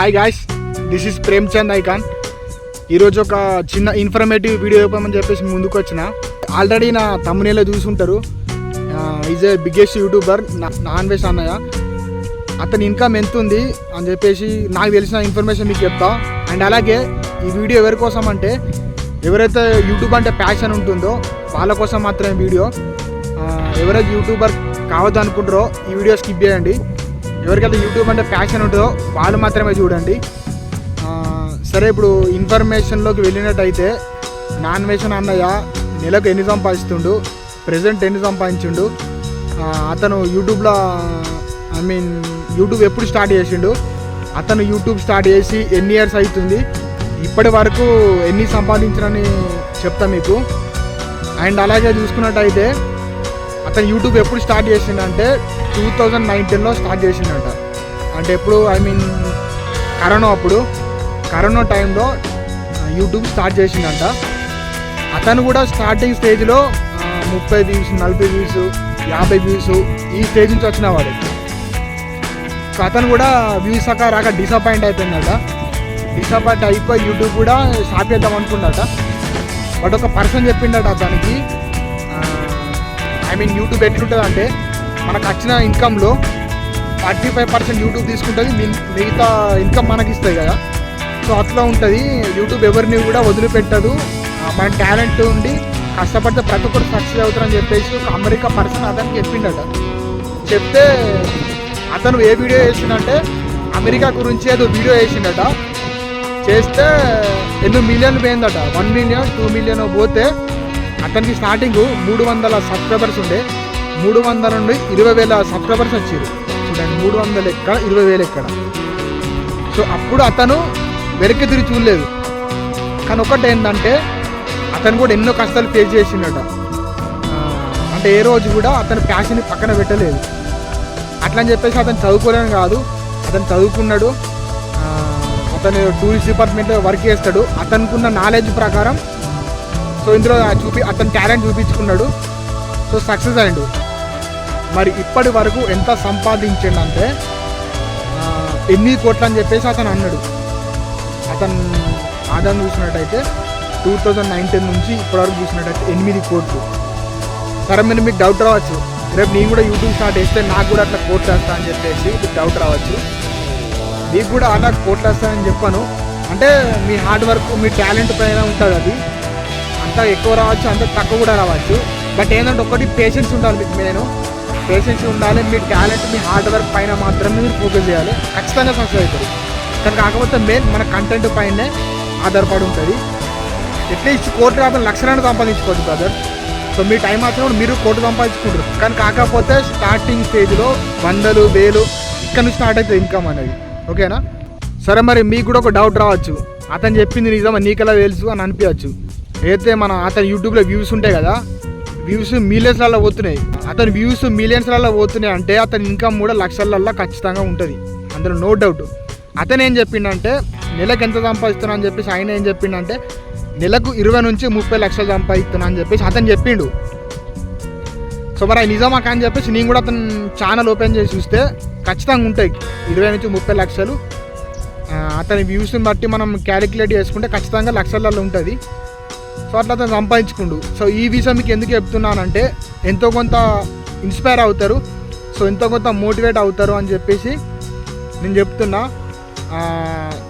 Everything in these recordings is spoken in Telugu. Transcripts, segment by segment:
Hi guys this is Premchand icon ఈరోజు ఒక చిన్న ఇన్ఫర్మేటివ్ వీడియో చెప్పమని చెప్పేసి ముందుకు వచ్చిన. ఆల్రెడీ నా తమ్మునేలో చూసుంటారు. Is a biggest YouTuber non veg అన్నయ్య. అతని ఇన్కమ్ ఎంత ఉంది అని చెప్పేసి నాకు తెలిసిన ఇన్ఫర్మేషన్ మీకు చెప్తా. అండ్ అలాగే ఈ వీడియో ఎవరి కోసం అంటే ఎవరైతే యూట్యూబ్ అంటే ప్యాషన్ ఉంటుందో వాళ్ళ కోసం మాత్రమే వీడియో ఎవరైతే యూట్యూబర్ కావద్దనుకుంటారో ఈ వీడియో స్కిప్ చేయండి. ఎవరికైతే యూట్యూబ్ అంటే ప్యాషన్ ఉంటుందో వాళ్ళు మాత్రమే చూడండి. సరే ఇప్పుడు ఇన్ఫర్మేషన్లోకి వెళ్ళినట్టయితే నాన్ వేషన్ అన్నయ్య నెలకు ఎన్ని సంపాదిస్తుండు? ప్రజెంట్ ఎన్ని సంపాదించిండు? అతను యూట్యూబ్లో ఐ మీన్ యూట్యూబ్ ఎప్పుడు స్టార్ట్ చేసిండు? అతను యూట్యూబ్ స్టార్ట్ చేసి ఎన్ని ఇయర్స్ అవుతుంది? ఇప్పటి వరకు ఎన్ని సంపాదించినని చెప్తా మీకు. అండ్ అలాగే చూసుకున్నట్టయితే అతను యూట్యూబ్ ఎప్పుడు స్టార్ట్ చేసిండంటే టూ థౌజండ్ నైన్టీన్లో స్టార్ట్ చేసిండంట. అంటే ఎప్పుడు ఐ మీన్ కరోనా అప్పుడు కరోనా టైంలో యూట్యూబ్ స్టార్ట్ చేసిండంట. అతను కూడా స్టార్టింగ్ స్టేజ్లో ముప్పై వ్యూస్ నలభై వ్యూస్ యాభై వ్యూస్ ఈ స్టేజ్ నుంచి వచ్చిన వాడు సో అతను కూడా వ్యూస్ అక్క రాక డిసప్పాయింట్ అయిపోయిందట. డిసప్పాయింట్ అయిపోయి యూట్యూబ్ కూడా స్టార్ట్ చేద్దాం అనుకున్నట బట్ ఒక పర్సన్ చెప్పిండట అతనికి మీన్ యూట్యూబ్ ఎట్లుంటుంది అంటే మనకు వచ్చిన ఇన్కంలో ఫార్టీ ఫైవ్ పర్సెంట్ యూట్యూబ్ తీసుకుంటుంది మిన్- మిగతా ఇన్కమ్ మనకి ఇస్తాయి కదా. సో అట్లా ఉంటుంది. యూట్యూబ్ ఎవరిని కూడా వదిలిపెట్టదు. ఆ, మన టాలెంట్ ఉండి కష్టపడితే ప్రతి ఒక్కరు సక్సెస్ అవుతారని చెప్పేసి ఒక అమెరికా పర్సన్ అతనికి చెప్పిండట. చెప్తే అతను ఏ వీడియో చేసిండంటే అమెరికా గురించి ఏదో వీడియో వేసిండట చేస్తే ఎన్నో మిలియన్లు పోయిందట. వన్ మిలియన్ టూ మిలియన్ పోతే అతనికి స్టార్టింగ్ మూడు వందల సబ్స్క్రైబర్స్ ఉండే మూడు వందల నుండి ఇరవై వేల సబ్స్క్రైబర్స్ వచ్చారు. చూడండి మూడు వందలు ఎక్కడ ఇరవై వేలు ఎక్కడ. సో అప్పుడు అతను వెనక్కి తిరిగి చూడలేదు. కానీ ఒకటి ఏంటంటే అతను కూడా ఎన్నో కష్టాలు ఫేస్ చేసిండట. అంటే ఏ రోజు కూడా అతను ప్యాషన్ని పక్కన పెట్టలేదు. అట్లా అని చెప్పేసి అతను చదువుకోలేని కాదు. అతను చదువుకున్నాడు. అతను టూరిస్ట్ డిపార్ట్మెంట్లో వర్క్ చేస్తాడు. అతనుకున్న నాలెడ్జ్ ప్రకారం సో ఇందులో చూపి అతని టాలెంట్ చూపించుకున్నాడు. సో సక్సెస్ అయ్యాడు. మరి ఇప్పటి వరకు ఎంత సంపాదించండి అంటే ఎన్ని కోట్లు అని చెప్పేసి అతను అన్నాడు. అతను ఆదాయం చూసినట్టయితే టూ థౌజండ్ నైన్టీన్ నుంచి ఇప్పటివరకు చూసినట్టయితే ఎనిమిది కోట్లు. సరే మీరు మీకు డౌట్ రావచ్చు. రేపు నేను కూడా యూట్యూబ్ స్టార్ట్ చేస్తే నాకు కూడా అట్లా కోట్లు వస్తా అని చెప్పేసి మీకు డౌట్ రావచ్చు. మీకు కూడా అలా కోట్లు వస్తాయని చెప్పాను. అంటే మీ హార్డ్ వర్క్ మీ టాలెంట్ పైన ఉంటుంది అది. అంత ఎక్కువ రావచ్చు అంత తక్కువ కూడా రావచ్చు. బట్ ఏంటంటే ఒకటి పేషెన్స్ ఉండాలి మీకు నేను. పేషెన్స్ ఉండాలి మీ టాలెంట్ మీ హార్డ్ వర్క్ పైన మాత్రమే మీరు ఫోకస్ చేయాలి. ఖచ్చితంగా సక్సెస్ అవుతుంది. కానీ కాకపోతే మెయిన్ మన కంటెంట్ పైనే ఆధారపడి ఉంటుంది. అట్లీస్ట్ కోటి రాబోయే లక్షలను సంపాదించుకోవచ్చు బ్రదర్ సో మీ టైం మాత్రం మీరు కోటి సంపాదించుకుంటారు. కానీ కాకపోతే స్టార్టింగ్ స్టేజ్లో వందలు వేలు ఇక్కడ నుంచి స్టార్ట్ అవుతుంది ఇన్కమ్ అనేది. ఓకేనా సరే మరి మీకు కూడా ఒక డౌట్ రావచ్చు. అతను చెప్పింది నిజమా? నీకెలా తెలుసు అని అనిపించచ్చు. అయితే మన అతని యూట్యూబ్లో వ్యూస్ ఉంటాయి కదా వ్యూస్ మిలియన్స్లలో పోతున్నాయి. అతని వ్యూస్ మిలియన్స్లలో పోతున్నాయి అంటే అతని ఇన్కమ్ కూడా లక్షలల్లో ఖచ్చితంగా ఉంటుంది. అందులో నో డౌట్ అతను ఏం చెప్పిండంటే నెలకు ఎంత సంపాదిస్తున్నా అని చెప్పేసి ఆయన ఏం చెప్పిండంటే నెలకు ఇరవై నుంచి ముప్పై లక్షలు సంపాదిస్తున్నా అని చెప్పేసి అతను చెప్పిండు. సో మరి నిజమా అని చెప్పేసి నేను కూడా అతను ఛానల్ ఓపెన్ చేసి చూస్తే ఖచ్చితంగా ఉంటాయి. ఇరవై నుంచి ముప్పై లక్షలు. అతని వ్యూస్ని బట్టి మనం క్యాలిక్యులేట్ చేసుకుంటే ఖచ్చితంగా లక్షలలో ఉంటుంది. సో అట్లా అతను సంపాదించుకుండు. సో ఈ విషయం మీకు ఎందుకు చెప్తున్నానంటే ఎంతో కొంత ఇన్స్పైర్ అవుతారు. సో ఎంతో కొంత మోటివేట్ అవుతారు అని చెప్పేసి నేను చెప్తున్నా.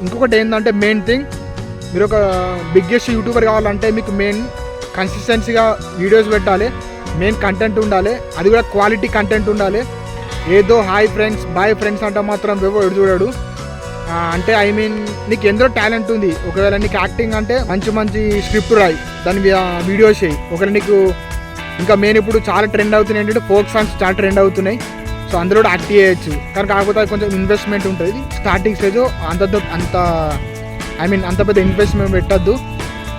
ఇంకొకటి ఏంటంటే మెయిన్ థింగ్ మీరు ఒక బిగ్గెస్ట్ యూట్యూబర్ కావాలంటే మీకు మెయిన్ కన్సిస్టెన్సీగా వీడియోస్ పెట్టాలి. మెయిన్ కంటెంట్ ఉండాలి. అది కూడా క్వాలిటీ కంటెంట్ ఉండాలి. ఏదో హాయ్ ఫ్రెండ్స్ బాయ్ ఫ్రెండ్స్ అంటే మాత్రం ఎవరు చూడడు. అంటే ఐ మీన్ నీకు ఎంతో టాలెంట్ ఉంది. ఒకవేళ నీకు యాక్టింగ్ అంటే మంచి మంచి స్క్రిప్ట్ రాయి. దాని మీద వీడియోస్ చేయి. ఒకవేళ నీకు ఇంకా మెయిన్ ఇప్పుడు చాలా ట్రెండ్ అవుతున్నాయి. ఏంటంటే ఫోక్ సాంగ్స్ చాలా ట్రెండ్ అవుతున్నాయి. సో అందులో కూడా యాక్ట్ చేయొచ్చు. కానీ కాకపోతే కొంచెం ఇన్వెస్ట్మెంట్ ఉంటుంది. స్టార్టింగ్ స్టేజ్ అంత అంత ఐ మీన్ అంత పెద్ద ఇన్వెస్ట్మెంట్ పెట్టద్దు.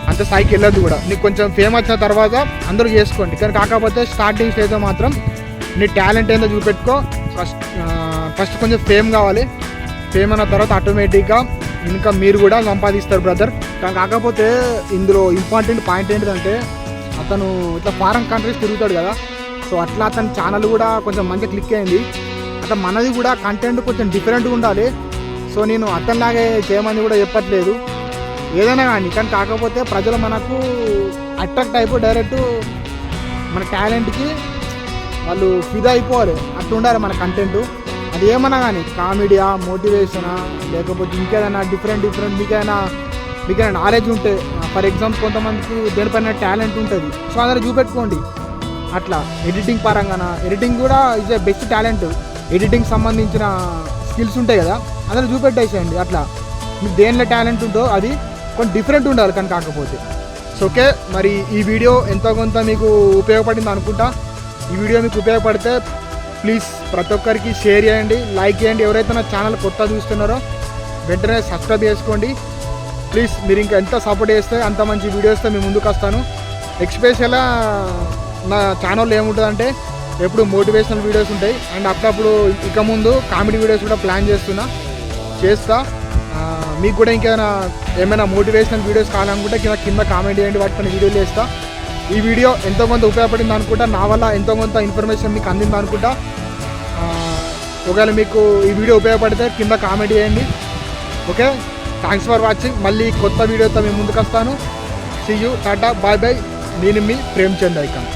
అంత స్థాయికి వెళ్ళొద్దు కూడా. నీకు కొంచెం ఫేమ్ వచ్చిన తర్వాత అందరూ చేసుకోండి. కానీ కాకపోతే స్టార్టింగ్ స్టేజ్లో మాత్రం నీ టాలెంట్ ఏందో చూపెట్టుకో. ఫస్ట్ ఫస్ట్ కొంచెం ఫేమ్ కావాలి. ఫేమ్ అయిన తర్వాత ఆటోమేటిక్గా ఇంకా మీరు కూడా సంపాదిస్తారు బ్రదర్ కానీ కాకపోతే ఇందులో ఇంపార్టెంట్ పాయింట్ ఏంటంటే అతను ఇట్లా ఫారెన్ కంట్రీస్ తిరుగుతాడు కదా. సో అట్లా అతని ఛానల్ కూడా కొంచెం మంచిగా క్లిక్ అయింది. అట్లా మనది కూడా కంటెంట్ కొంచెం డిఫరెంట్గా ఉండాలి. సో నేను అతనిలాగే చేయమని కూడా చెప్పట్లేదు. ఏదైనా కానీ కానీ కాకపోతే ప్రజలు మనకు అట్రాక్ట్ అయిపోయి డైరెక్ట్ మన టాలెంట్కి వాళ్ళు ఫిదా అయిపోవాలి. అట్లా ఉండాలి మన కంటెంట్ అది ఏమన్నా కానీ కామెడీయా మోటివేషనా లేకపోతే ఇంకేదైనా డిఫరెంట్ డిఫరెంట్ మీకైనా మీకైనా నాలెడ్జ్ ఉంటే ఫర్ ఎగ్జాంపుల్ కొంతమందికి దేనిపైన టాలెంట్ ఉంటుంది. సో అందరూ చూపెట్టుకోండి. అట్లా ఎడిటింగ్ పరంగాన ఎడిటింగ్ కూడా is a best talent editing సంబంధించిన స్కిల్స్ ఉంటాయి కదా అందరూ చూపెట్టేసేయండి అట్లా. మీకు దేనిలో టాలెంట్ ఉందో అది కొంచెం డిఫరెంట్ ఉండాలి కానీ కాకపోతే. సో ఓకే మరి ఈ వీడియో ఎంతో కొంత మీకు ఉపయోగపడింది అనుకుంటా. ఈ వీడియో మీకు ఉపయోగపడితే ప్లీజ్ ప్రతి ఒక్కరికి షేర్ చేయండి లైక్ చేయండి. ఎవరైతే నా ఛానల్ కొత్త చూస్తున్నారో వెంటనే సబ్స్క్రైబ్ చేసుకోండి. ప్లీజ్ మీరు ఇంకా ఎంత సపోర్ట్ చేస్తే అంత మంచి వీడియోస్తో మేము ముందుకు వస్తాను. ఎక్స్పెషల్గా నా ఛానల్లో ఏముంటుందంటే ఎప్పుడు మోటివేషనల్ వీడియోస్ ఉంటాయి. అండ్ అప్పుడప్పుడు ఇక ముందు కామెడీ వీడియోస్ కూడా ప్లాన్ చేస్తున్నా. చేస్తా. మీకు కూడా ఇంకేమైనా ఏమైనా మోటివేషనల్ వీడియోస్ కావాలనుకుంటే కింద కింద కామెంట్ చేయండి. వాటిపైన వీడియోలు చేస్తా. ఈ వీడియో ఎంతో కొంత ఉపయోగపడింది అనుకుంటా. నా వల్ల ఎంతో కొంత ఇన్ఫర్మేషన్ మీకు అందింది అనుకుంటా. ఒకవేళ మీకు ఈ వీడియో ఉపయోగపడితే కింద కామెంట్ చేయండి. ఓకే? థ్యాంక్స్ ఫర్ వాచింగ్ మళ్ళీ కొత్త వీడియోతో మేము ముందుకు వస్తాను. See you tata bye bye నేను మీ ప్రేమ్చంద్ ఐకాన్